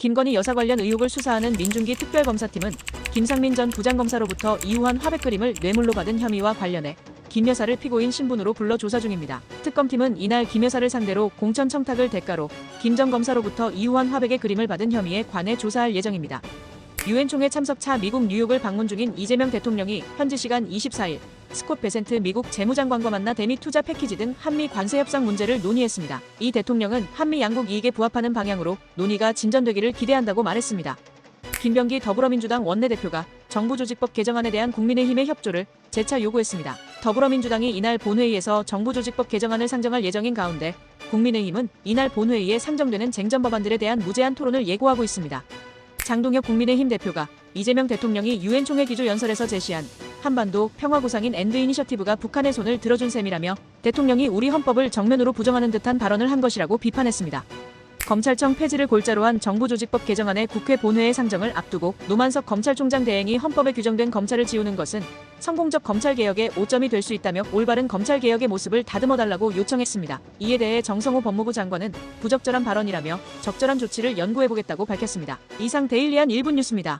김건희 여사 관련 의혹을 수사하는 민중기 특별검사팀은 김상민 전 부장검사로부터 이후한 화백 그림을 뇌물로 받은 혐의와 관련해 김 여사를 피고인 신분으로 불러 조사 중입니다. 특검팀은 이날 김 여사를 상대로 공천 청탁을 대가로 김 전 검사로부터 이후한 화백의 그림을 받은 혐의에 관해 조사할 예정입니다. 유엔 총회 참석차 미국 뉴욕을 방문 중인 이재명 대통령이 현지 시간 24일 스콧 베센트 미국 재무장관과 만나 대미 투자 패키지 등 한미 관세 협상 문제를 논의했습니다. 이 대통령은 한미 양국 이익에 부합하는 방향으로 논의가 진전되기를 기대한다고 말했습니다. 김병기 더불어민주당 원내대표가 정부 조직법 개정안에 대한 국민의힘의 협조를 재차 요구했습니다. 더불어민주당이 이날 본회의에서 정부 조직법 개정안을 상정할 예정인 가운데 국민의힘은 이날 본회의에 상정되는 쟁점 법안들에 대한 무제한 토론을 예고하고 있습니다. 장동혁 국민의힘 대표가 이재명 대통령이 유엔 총회 기조 연설에서 제시한 한반도 평화 구상인 엔드 이니셔티브가 북한의 손을 들어준 셈이라며 대통령이 우리 헌법을 정면으로 부정하는 듯한 발언을 한 것이라고 비판했습니다. 검찰청 폐지를 골자로 한 정부조직법 개정안의 국회 본회의 상정을 앞두고 노만석 검찰총장 대행이 헌법에 규정된 검찰을 지우는 것은 성공적 검찰개혁의 오점이 될 수 있다며 올바른 검찰개혁의 모습을 다듬어달라고 요청했습니다. 이에 대해 정성호 법무부 장관은 부적절한 발언이라며 적절한 조치를 연구해보겠다고 밝혔습니다. 이상 데일리한 1분 뉴스입니다.